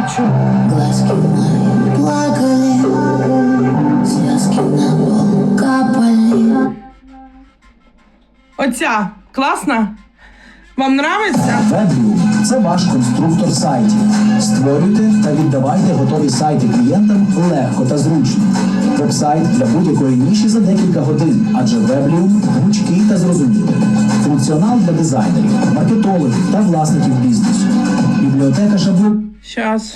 кричу. Глазки мои плакали, слезки на пол капали. Оця класна? Вам нравиться? WebView – це ваш конструктор сайтів. Створюйте та віддавайте готові сайти клієнтам легко та зручно. Веб-сайт для будь-якої ніші за декілька годин, адже WebView гнучкий та зрозумілий. Функціонал для дизайнерів, маркетологів та власників бізнесу. Бібліотека шаблонів Щас.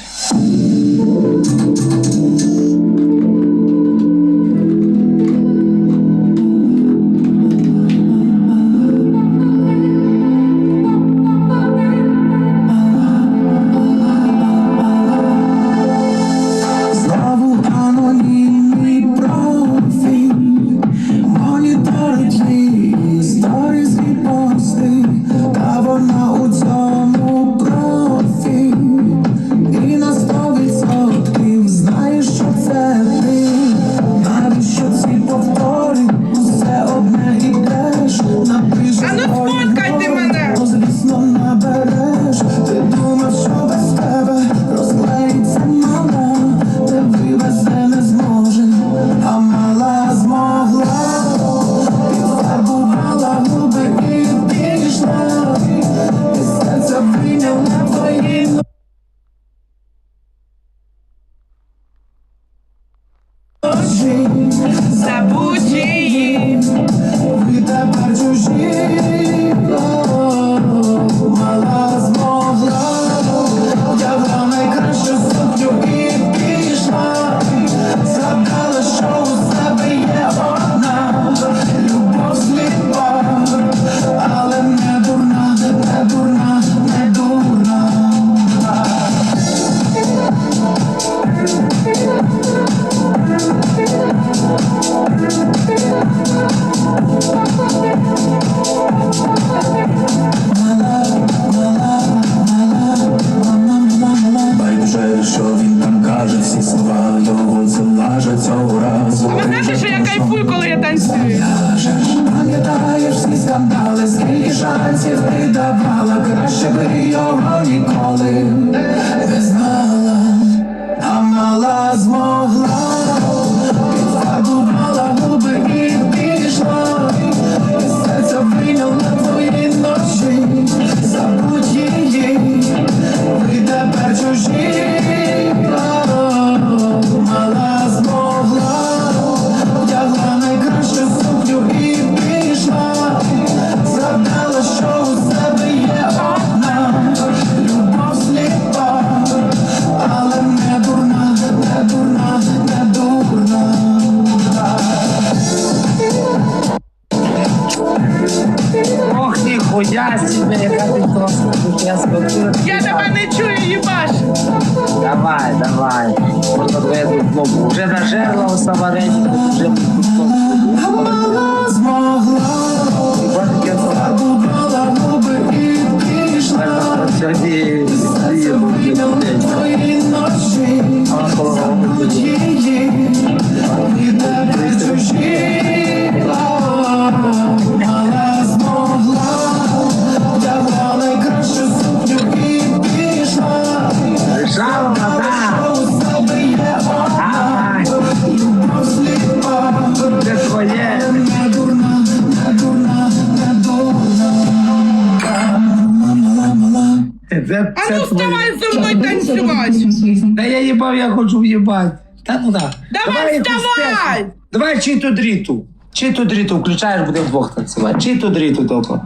Якусь. Давай читу дріту. Читу дріту включаєш, будемо вдвох танцювати. Читу дріту тільки.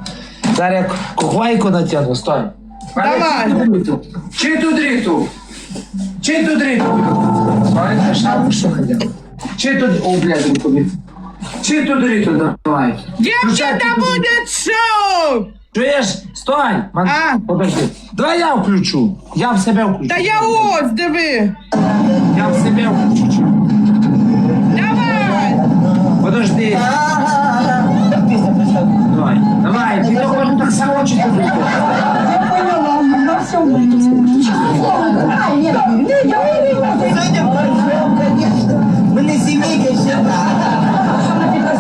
Зараз я кухвайку натягну, стой. Давай. Читу дріту. Читу дріту. Стой, шапку що хотів. Читу. О, блядь, тобі. Читу дріту, давай. Дівчата буде шоу! Чуєш? Стой! Ман... А. Подожди. Давай я включу. Я в себе включу. Та я ось, диви. Я в себе включу. Давай! Подожди. Давай, давай, ти тільки так само чи ти дріту.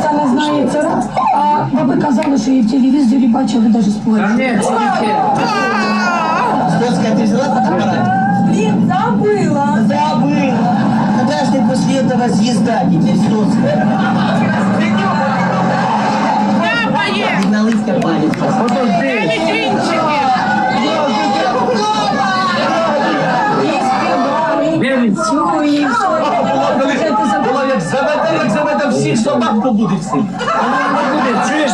Саме знає це раз, а баби казали, що її в телевізорі бачили навіть Та спорт. ні, це не те. А! Ні, Дім, забила. Забыла. Когда ж ты после этого звезда теперь что Заведе, як заведе всіх собак, то буде всім. Чуєш.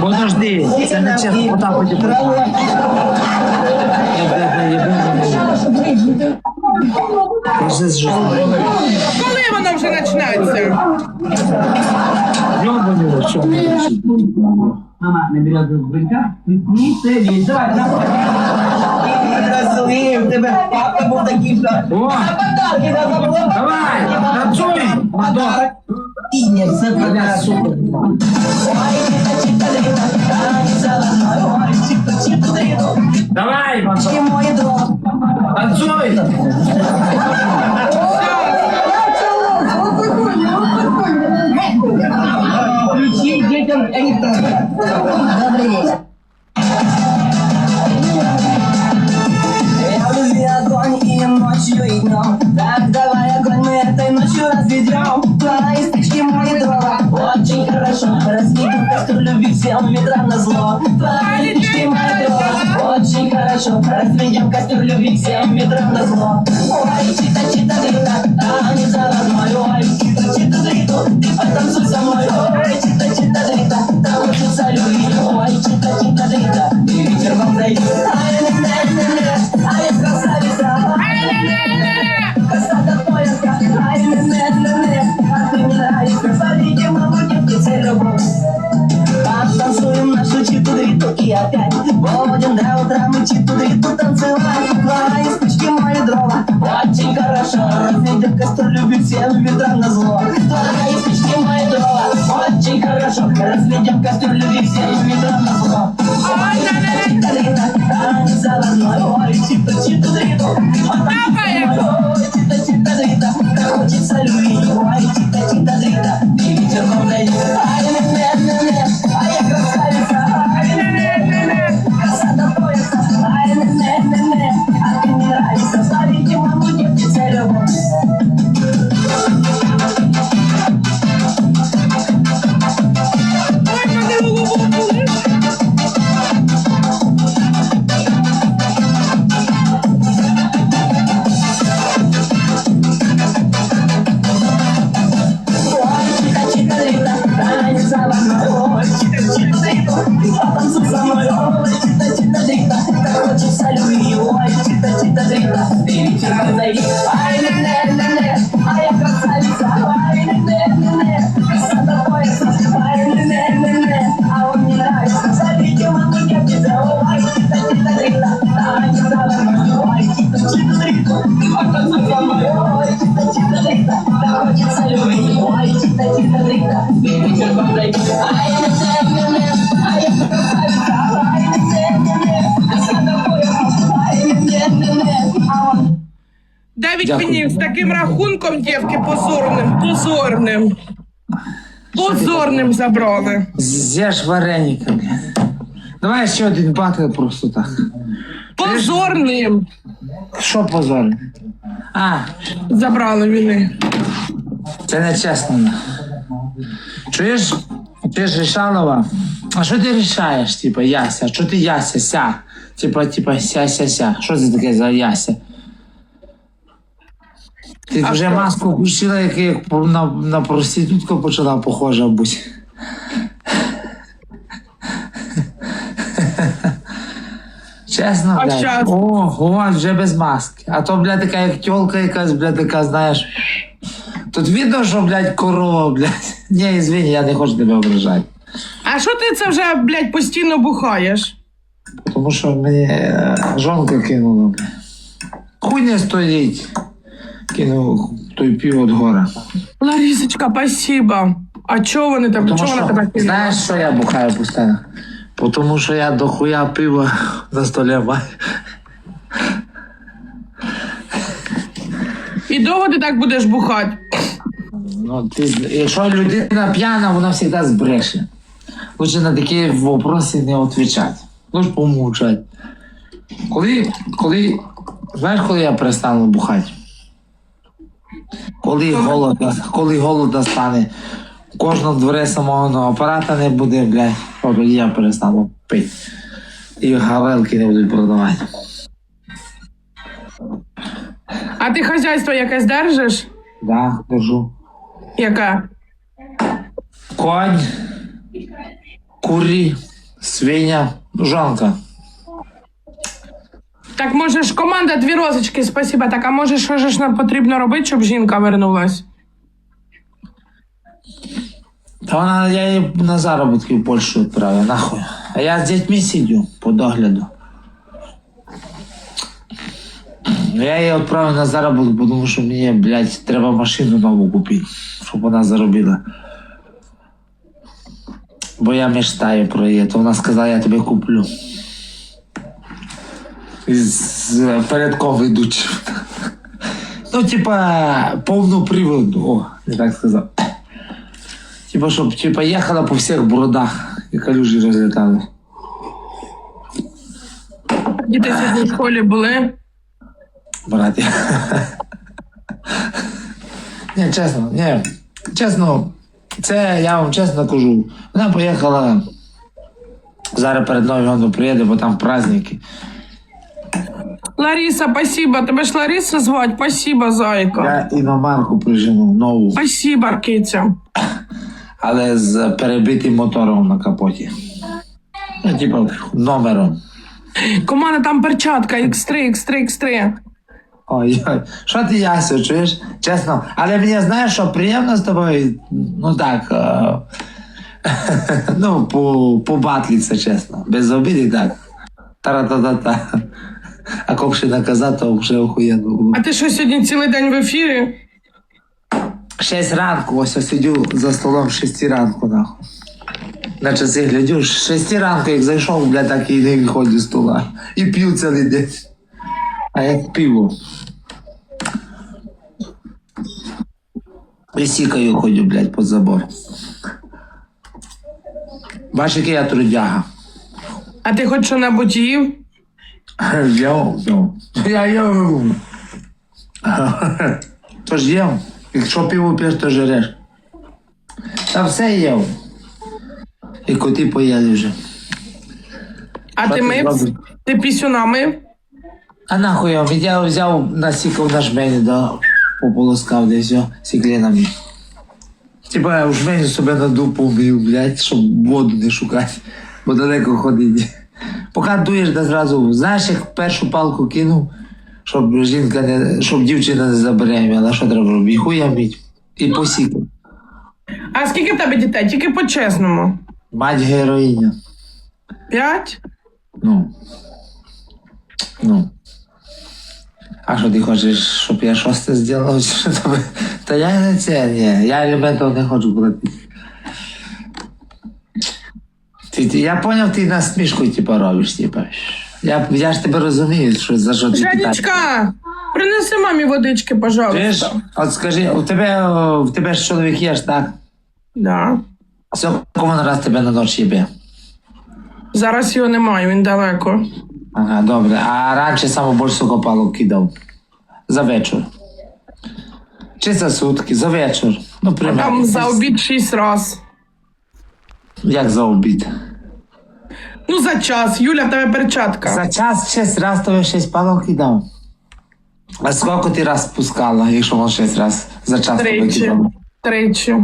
Подожди, це не чесно, отак от. Кажи з жовтою. Коли воно вже почнеться? Йобаний, що Мама наберет брынка. Не целись. Давай, давай. Красивый, тебе папа был таким же. О, Подарки на забыла. давай, танцуй, Мадо. Пинер, Бля, сука. Давай, Мадо. Танцуй. Включи детям электронку. Добрый вечер. Я в любви огонь и ночью, и днем Так давай огонь мы этой ночью разведем Твои спички, мои дрова Очень хорошо Разведем костер любви всем ветрам на зло Твои хорошо Разведем костер любви всем ветрам на зло. Ой, чита, чита, дрита А не заводной Ой, чита, чита, дриту Ты потанцуй со мной Ой, чита, до туда иду танцевать Твои спички, мои дрова Очень хорошо Разведем костер, любит всем ветрам на зло Твои спички, мои дрова Очень хорошо Разведем костер, любит всем ветрам на зло Чита-дрита, а не заводной Ой, чита-читу-дриту Ой, чита-чита-дрита Дев'ять Дякую. мені з таким рахунком, дівки, позорним, позорним. Позорним забрали. З'їж вареника. Давай ще один батл просто так. Позорним Що позор? А, забрали вони. це не чесно. Чуєш? Чуєш, Рішалова? А що ти рішаєш, типа, Яся? Що ти Яся, ся? Типа, типа, ся, ся, ся. Що це таке за Яся? Ти вже маску включила, як, на, на проститутку почала похожа бути. Чесно, А блядь. щас? О, о, вже без маски. А то, блядь, така як тьолка якась, блядь, така, знаєш. Тут видно, що, блядь, корова, блядь. Ні, извини, я не хочу тебе ображати. А що ти це вже, блядь, постійно бухаєш? Тому що мені е, жонка кинула, блядь. Хуй не стоїть. Кинув той пів від гора. Ларісочка, спасибо. А чого вони тебе? Тому Чого вона тебе кинула? знаєш, що я бухаю постійно? Тому що я до хуя пива на столі маю. І довго ти так будеш бухати? Ну, ти, якщо людина п'яна, вона завжди збреше. Лучше на такі вопроси не відповідати. Лучше помовчати. Коли, коли Знаєш, коли я перестану бухати? Коли голод, коли голода стане, у кожного дворі самого апарата не буде, от я перестану пити. І гарелки не будуть продавати. А ти хазяйство якесь держиш? Да, держу. Яке? Конь, курі, свиня, жонка. Так може ж команда дві розочки, спасіба. Так, а може, що ж нам потрібно робити, щоб жінка вернулась? Та вона я її на заробітки в Польщу відправив, нахуй. А я з дітьми сидю по догляду. Ну, Я її відправив на заробіток, бо тому що мені, блядь, треба машину нову купити, щоб вона заробила. Бо я мечтаю про її, то вона сказала, я тобі куплю. З з передком. Ну, типа, повну приводу. О, я так сказав. Типа, щоб типа, їхала по всіх бродах і калюжі розлітали. Діти сьогодні в школі були. Браті. Ні, чесно, ні. Чесно, це я вам чесно кажу. Вона поїхала. Зараз перед Новим годом приїде, бо там праздники. Лариса, спасибо. Тебе ж Лариса звать? Спасибо, зайка. Я іномарку прижену нову, Спасибо, киця. але з перебитим мотором на капоті. Ну, типа, номером. Команда там перчатка X3, X3, X3. Ой, ой, що ти Ясю, чуєш? Чесно. Але мені знаєш, що приємно з тобою, ну так. е, ну, по, побатліться, чесно. Без обіди так. Тара-та-та-та. А коли ще наказати, то вже охуєнно було. А ти що сьогодні цілий день в ефірі? Шесть ранку, ось я сидю за столом шести ранку, нахуй. На часи глядю, з ранку, як зайшов, бля, так і не виходжу з стола. І п'ю цілий день. А як пиво. І сікаю ходю, блядь, під забор. Бачиш, який я трудяга. А ти хоч що-небудь їв? Йоу. Я йоу. Тож їв. Якщо пиво п'єш, то жереш. Та все їв. І коти поїли вже. А ти мив? Ти пісюна мив? А нахуй я я взяв, насікав на жмені, да, пополоскав десь сіклинами. Типа я в жмені себе на дупу вмів, блядь, щоб воду не шукати, бо далеко ходить. Поки дуєш, да зразу, знаєш, як першу палку кинув, щоб жінка не, щоб дівчина не забеременіла, що треба робити? Хуя мить. І посікав. А скільки в тебе дітей? Тільки по-чесному. Мать героїня. П'ять? Ну. Ну. А що ти хочеш, щоб я шосте зробив? Та я не це, ні. Я елементів не хочу платити. Ти, ти, я поняв, ти насмішку типу, робиш, типу. Я, я ж тебе розумію, що за що ти питаєш. Женечка, принеси мамі водички, Чуєш? пожалуйста. От скажи, у тебе, о, в тебе ж чоловік є ж, так? Да. Кому раз тебе на ніч їбе? Зараз його немає, він далеко. Ага, добре. А раніше саме більше сукопалок кидав. За вечір. Чи за сутки, за вечір. Ну, примерно. Там за обід шість раз. Як за обід? Ну, за час. Юля, в тебе перчатка. За час шість раз тобі шість палок кидав. А скільки ти раз спускала, якщо він шість раз за час Тричі. кидав? Тричі.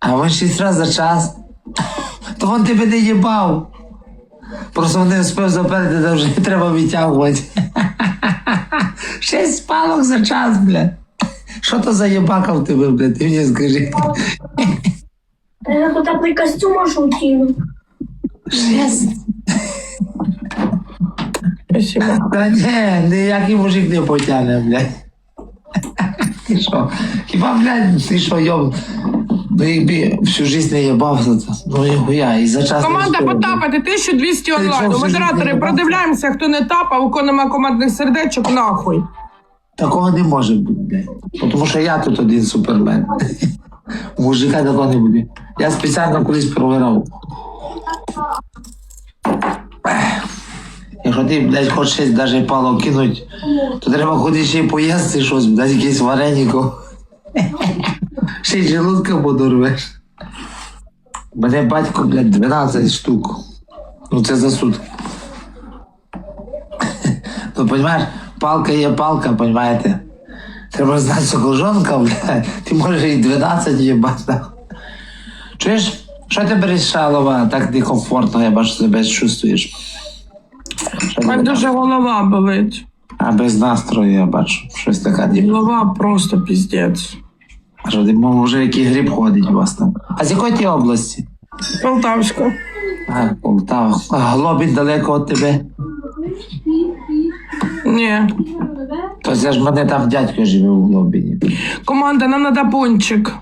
А він шість раз за час. То він тебе не їбав. Просто він не встиг заперти, то вже треба витягувати. Шість палок за час, бля. Що то за єбака в тебе, бля, ти мені скажи. Я тут такой костюм аж. Шесть? Спасибо. Та ні, ніякий мужик не потягне, блядь. Ти що? Хіба, блядь, ти що, йоб... Ну, якби всю жизнь не їбав, ну ніхуя, і за час... не Команда встиг, потапати 1200 Ти онлайн. що, всю Модератори, життя продивляємося, хто не тапав, у кого нема командних сердечок, нахуй. Такого не може бути, блядь. Тому що я тут один супермен. Мужика такого не буде. Я спеціально колись провірав. Якщо ти, блядь, хочеш щось навіть пало кинуть, то треба ходити ще й поїсти щось, блядь, якесь вареніко. Ще й желудка подорвеш. Мене батько, блядь, 12 штук. Ну це за сутки. Ну, понимаєш, палка є палка, понимаєте? Треба знати, що колжонка, блядь, ти можеш і 12 їбати. Чуєш, що тебе рішалова, так некомфортно, я бачу, себе чувствуєш. Мене дуже голова болить. А без настрою я бачу, щось таке дібне. Голова просто піздець. А що ти, який гриб ходить у вас там. А з якої ти області? Полтавська. А, Полтава. А Глобін далеко від тебе. Ні. Це ж мене там дядько живе у Глобіні. Команда, нам надо пончик.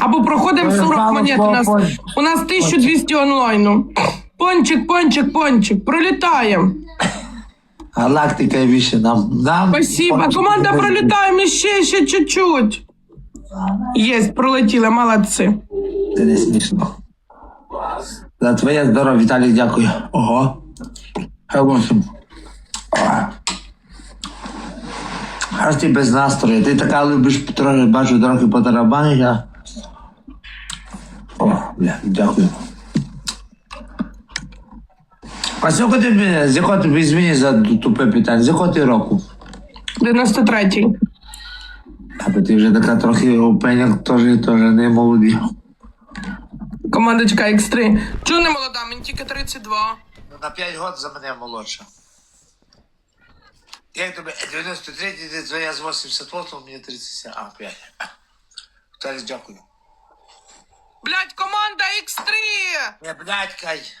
Або проходимо 40 монет. У нас, у нас 1200 онлайну. Пончик, пончик, пончик. Пролітаємо. Галактика більше нам. нам Спасибо. Команда пролітаємо ще, ще чуть-чуть. Єсть, пролетіли, молодці. Це не смішно. За твоє здоров'я, Віталій, дякую. Ого. Хай. Аж ти без настрою. Ти така любиш трохи, бачу, трохи потарабанити, а? О, бля, дякую. А з якого ти, з якого ти, зміни за тупе питання, з якого ти року? 93-й. А то ти вже така трохи опеняк, теж, теж не молоді. Командочка X3. Чого не молода? Мені тільки 32. На 5 років за мене молодша. Як тобі 93 ти твоя з 88, мені 37, а 5. Віталій, дякую. Блять, команда X3! Не блядь, кай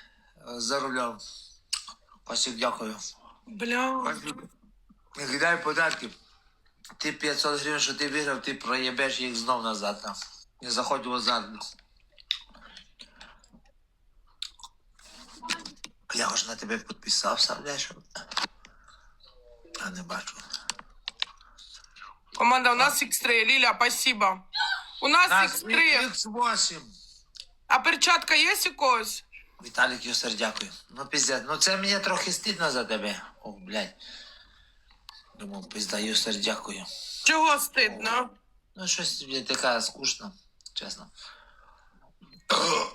за рулем. Косик, дякую. Бля. Не кидай податки. Ти 500 гривень, що ти виграв, ти проєбеш їх знов назад. на. Не заходь в азарт. Я ж на тебе підписався, блядь. А не бачу. Команда, у нас X3. Ліля, спасибо. У нас Нас X3. X8. А перчатка є у когось? Віталік Юсер, дякую. Ну, пиздець, ну це мені трохи стидно за тебе. О, блядь. Думав, пизда, Юсер, дякую. Чого стидно? Ну, щось, блядь, така скучно, чесно.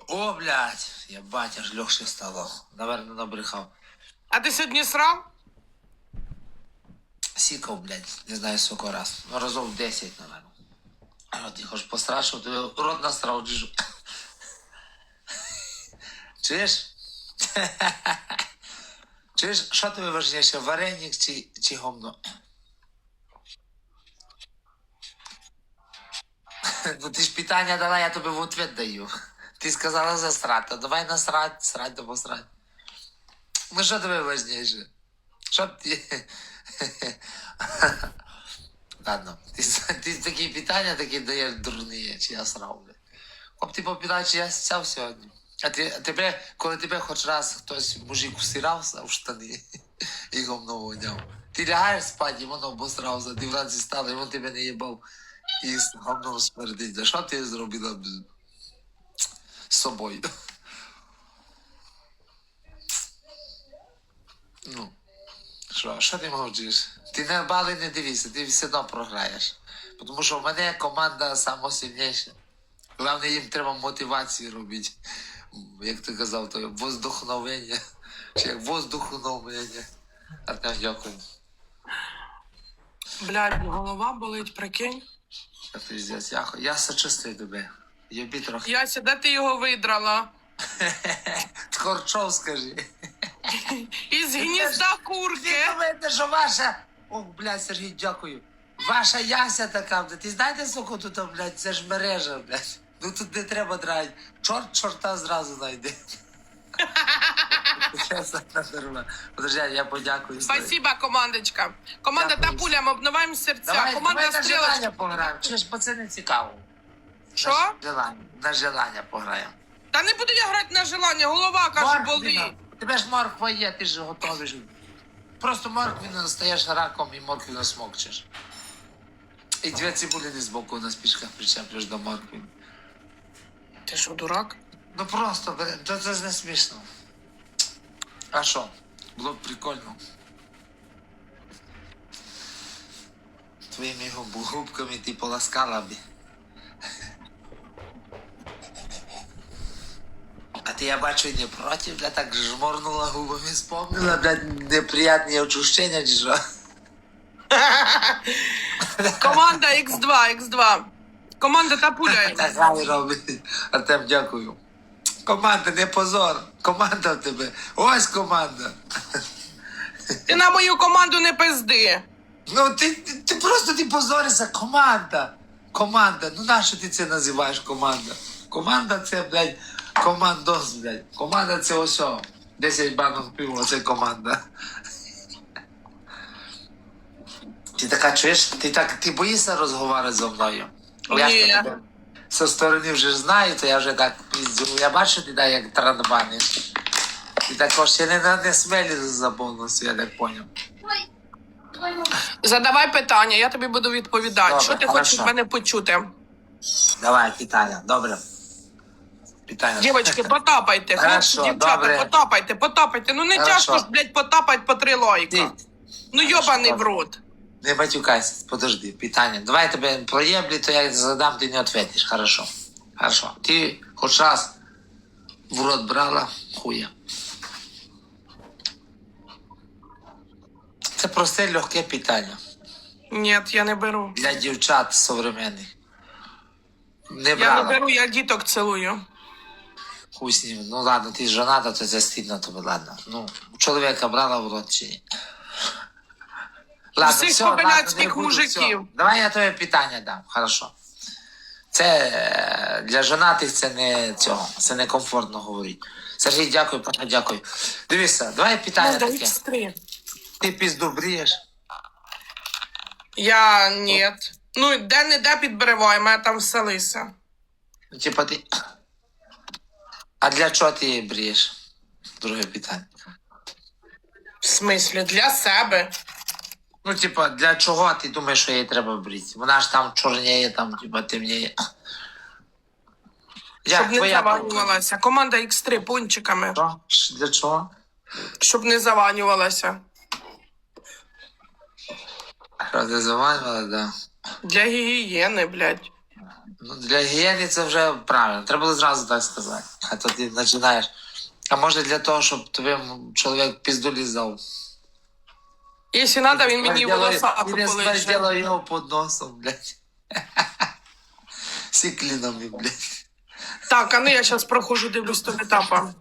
О, блядь, ебать, аж легше стало. Наверно, набрехав. А ти сьогодні срав? Сікав, блядь, не знаю сколько раз. Ну, разов 10, наверно. А ти хочеш пострашив, то рот насрав джижу. Чуєш? Чуєш, що тобі важніше, вареник чи, чи гомно? Ну ти ж питання дала, я тобі в ответ даю. Ти сказала засрати, то давай насрать, срать да посрать. Ну що тобі важніше? Що ти. Ладно, ти, ти такі питання такі даєш дурні, чи я срав. Хоп, ти попитав, чи я сяв сьогодні. А ти, тебе, коли тебе хоч раз хтось мужик всирався в штани і говно воняв. Ти лягаєш спати, і воно обосрався, ти вранці стала, і він тебе не їбав і говном смердить. А що ти зробила з собою? Ну. Що, що ти мовчиш? Ти на бали не дивися, ти все одно програєш. Тому що в мене команда самосильніша. Головне, їм треба мотивацію робити. Як ти казав, то воздухновення. Чи як воздухновення. Артем, дякую. Блядь, голова болить, прикинь. Та пиздець, я, я сочувствую тебе. Єбі трохи. Яся, де ти його видрала? Корчов, скажи. Із гнізда курки. думаєте, що ваша. Ох, блядь, Сергій, дякую. Ваша яся така, блядь. Ти знаєте, сколько тут, блядь, це ж мережа, блядь. Ну тут не треба драти. Чорт чорта зразу знайде. Подожди, я подякую. Спасибо, командочка. Команда Дякую. Тапуля, ми обноваємо серця. Давай, Команда давай на стрілочка. желання пограємо. Чи ж пацани цікаво? Що? На желання, на желання пограємо. Та не буду я грати на желання, голова каже, Морквіна. болить. Тебе ж морква є, ти ж готовий. Просто морквіну стаєш раком і морквіну смокчеш. І дві цибулини з боку на спічках причеплюєш до морквіни. Ти що, дурак? Ну просто, блин, то це ж не смішно. А що? Було б прикольно. Твоїми губ- губками ти поласкала б. А ти, я бачу, не проти, бля, так жморнула губами, вспомнила, блядь, неприятні ощущення, чи що? Команда X2, X2. Команда та пуля. Так хай робить. Артем, дякую. Команда, не позор. Команда в тебе. Ось команда. Ти на мою команду не пизди. Ну ти, ти, ти просто ти позоришся. Команда. Команда. Ну нащо ти це називаєш команда? Команда це, блядь, командос, блядь. Команда це ось. о. 10 банок пива, це команда. Ти така чуєш, ти так ти боїшся розговорити зі мною? Я ж Ні. тебе зі сторони вже знаю, то я вже так піздю. Я бачу, ти так як транбаниш. Ти також ще не, не, смелі за повністю, я так поняв. Задавай питання, я тобі буду відповідати. Добре, Що ти хорошо. хочеш від мене почути? Давай, питання, добре. Питання. Дівочки, потапайте, хлопці, Хорошо, дівчата, потапайте, потапайте. Ну не Хорошо. тяжко ж, блядь, потапать по три лайка. Ти, Ну йобаний в добре. рот. не матюкайся, подожди, питання. Давай я тебе проєблі, то я задам, ти не відповіш. Хорошо. Хорошо. Ти хоч раз в рот брала хуя. Це просте легке питання. Ні, я не беру. Для дівчат современних. Не Я брала. не беру, я діток цілую. Хуй. Ну ладно, ти жоната, то це стидно тобі, ладно. Ну, чоловіка брала в рот чи ні? Всіх всьо, кобиляцьких ладно, не буду, мужиків. всьо. Давай я тобі питання дам, хорошо. Це е, для жонатих це не цього, це не комфортно говорити. Сергій, дякую, паня, дякую. Дивися, давай питання Команда таке. X3. Ти пізду брієш? Я ні. Ну, де не де підберевай, мене там вселися. Ну, типа ти. А для чого ти її брієш? Друге питання. В смислі, для себе. Ну, типа, для чого ти думаєш, що їй треба брити? Вона ж там чорніє, там, типа, темніє. Як Щоб не твоя думка? заванювалася. Команда X3 пончиками. Що? Ш- Для чого? Щоб не заванювалася. Розрезувала, да. Для гігієни, блядь. Ну, для гігієни це вже правильно. Треба було зразу так сказати. А то ти починаєш. А може для того, щоб тобі чоловік пізду лізав. Якщо треба, він мені волоса не полише. його під носом, блядь. Сіклінами, блядь. Так, а ну я зараз прохожу, дивлюсь топ етапа.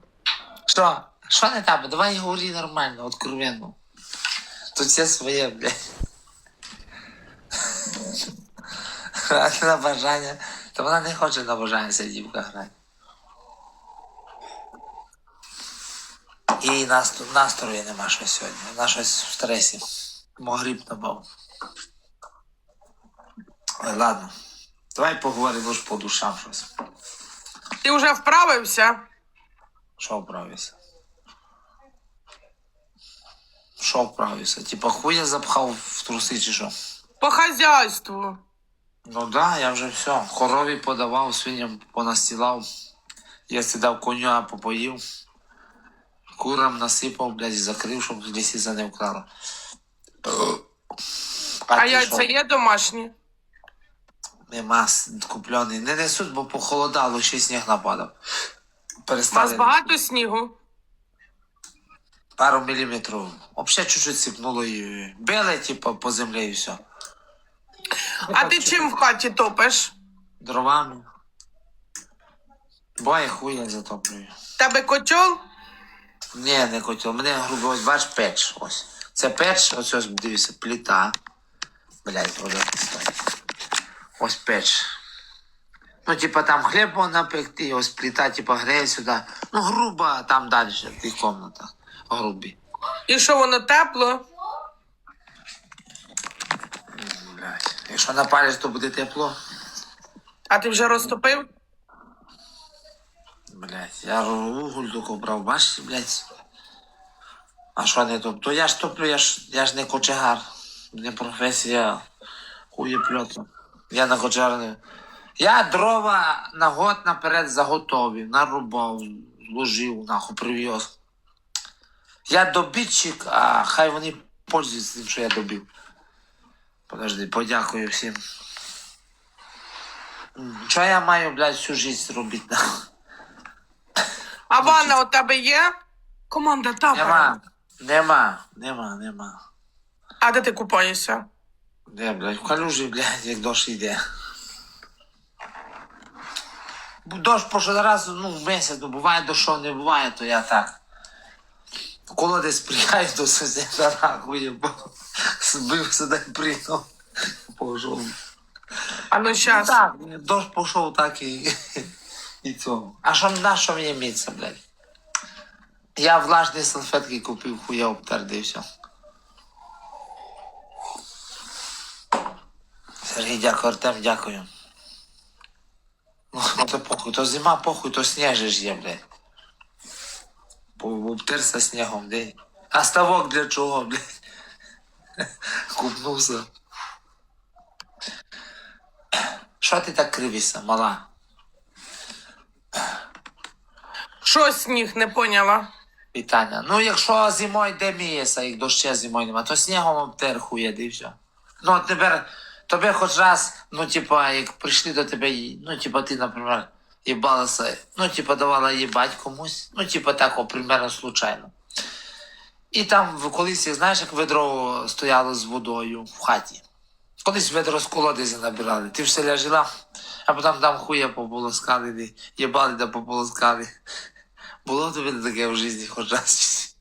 Що? Що не так? Давай говори нормально, откровенно. Тут все своє, блядь. Грати на бажання. Та вона не хоче на бажання ця дівка грати. І настрою, настрою нема що сьогодні. Вона щось в стресі. Могріб набав. Ладно. Давай поговоримо ж по душам щось. Ти вже вправився? Що вправився? Що вправився? Типа хуя запхав в труси чи що? По хазяйству. Ну да, я вже все. Корові подавав, свиням понастілав. Я сідав коня, попоїв. Курам насипав, блядь, і закрив, щоб лісіця не вкрала. А, ти яйця що? є домашні? Нема куплений. Не несуть, бо похолодало, ще й сніг нападав. У Перестали. вас багато снігу? Пару міліметрів. Взагалі чуть-чуть сипнуло і били, типу, по землі і все. А ти чим в хаті топиш? Дровами. Бо хуя затоплюю. Тебе котел? Ні, не котел. Мене грубо, ось бач печ. Ось. Це печ, ось ось дивіться, плита. Блядь, продати стоїть. Ось печ. Ну, типа там хліб можна пекти, ось плита, типа греє сюди. Ну, грубо, а там далі, в тих комнатах. Грубі. І що воно тепло? Блядь. Якщо напалиш, то буде тепло. А ти вже розтопив? Блять, я уголь тільки брав, бачиш, блять. А що не топлю? То я ж топлю, я ж, я ж не кочегар. Не професія хуєпльоту. Я на кочегар не. Я дрова на год наперед заготовив, нарубав, зложив, нахуй привез. Я добітчик, а хай вони пользуються тим, що я добив. Подожди, подякую всім. Що я маю, блядь, всю жизнь робити? А ванна у тебе є? Команда тапа. Нема, нема, нема, нема. А де ти купаєшся? Де, блядь, в калюжі, блядь, як дощ йде. Бо Дощ прошлий раз, ну, в місяць, ну, буває дощов, не буває, то я так. Колодець приїжджаю до сусіда, нахуй, бо збився, дай прийняв. Пожов. А ну щас. Так, дощ пішов, так і, і цього. А що, на що мені міться, блядь? Я влажні салфетки купив, хуя обтер, і все. Сергій, дякую, Артем, дякую. Ну, то похуй, то зима, похуй, то сніг ж є, блядь. Обтерся снігом, де. А ставок для чого, блядь? Купнувся. Що ти так кривишся, мала? Що сніг, не поняла. Питання. Ну, якщо зимою де міється, як дощу зимою нема, то снігом обтер хує, і все. Ну, от тепер, тобі хоч раз, ну, типа, як прийшли до тебе, ну, типа, ти, наприклад, їбалася, ну, типа, давала їбать комусь, ну, типа, так, о, примерно случайно. І там в- колись, знаєш, як ведро стояло з водою в хаті. Колись ведро з колодязі набирали. Ти в селі жила, а потім там хуя пополоскали, де їбали да пополоскали. Було тебе таке в житті хоч раз.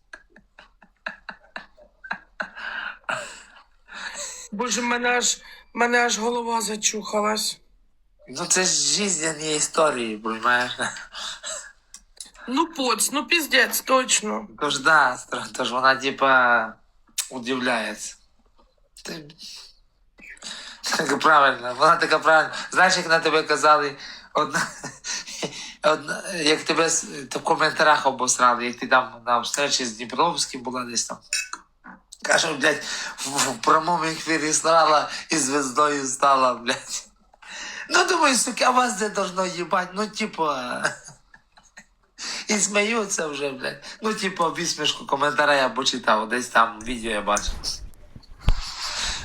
Боже, мене аж, мене аж голова зачухалась. Ну це ж жизненні історії, розумієш? Ну, поц, ну піздець, точно. Тож да, стра- тож вона типа удивляється. Ти... Так правильно, вона така правильна. Знаєш, як на тебе казали, одна, одна як тебе в коментарях обосрали, як ти там на встречі з Дніпровським була десь там. Каже, блядь, в, в прямому ефірі стала і звездою стала, блядь. Ну, думаю, сука, вас не должно їбать, ну, типа. І сміються вже, блядь. Ну, типу, відсмішку коментаря я почитав, десь там відео я бачив.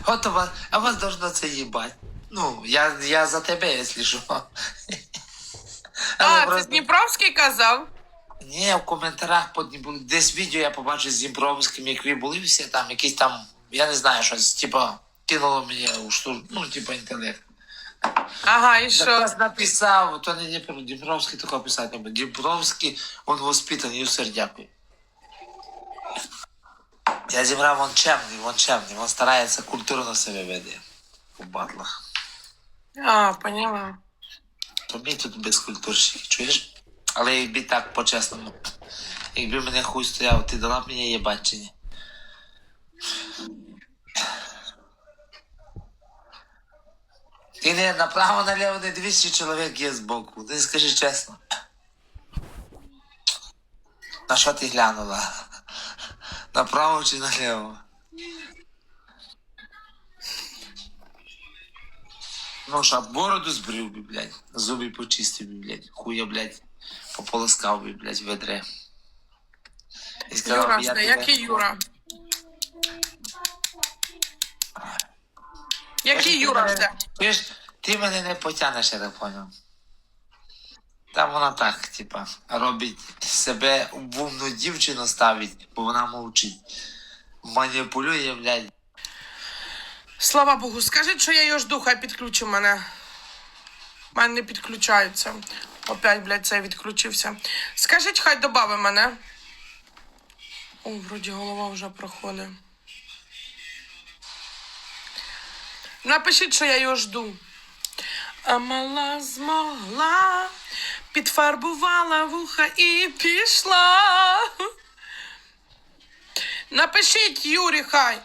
От у вас, а вас должно це їбать. Ну, я, я за тебе, якщо що. А, це Дніпровський казав? Ні, в коментарях Дніпру. Десь відео я побачив з Дніпровським, як ви були всі там, якісь там, я не знаю, щось, типа, кинуло мені у штур, ну, типа, інтелект. Ага, і що? Хтось написав, то не Дніпро, Дніпровський такого писати. Дніпровський, він воспитаний, все дякую. Я зібрав, він чемний, він чемний, він старається культурно себе веде у батлах. А, поняла. То мій тут без безкультурщик, чуєш? Але якби так по-чесному. Якби мене хуй стояв, ти дала б мені їбать чи Ти не направо наліво не дивись, чи чоловік є збоку. Ти скажи чесно. На що ти глянула? Направо чи наліво? Ну що, бороду збрив би, блядь, зуби почистив би, блядь, хуя, блядь, пополоскав би, блядь, ведре. І сказав Юра, я жде, тебе- який Юра? Який Юра жде? Ти ж, ти мене не потягнеш, я так поняв. Там вона так, типа, робить себе умну дівчину ставить, бо вона мовчить. Маніпулює, блядь. Слава Богу, скажіть, що я його жду, хай підключи мене. Мене не підключаються. Опять, блядь, цей відключився. Скажіть, хай добави мене. О, вроді голова вже проходить. Напишіть, що я його жду. А мала змогла, підфарбувала вуха і пішла. Напишіть, Юрі, хай.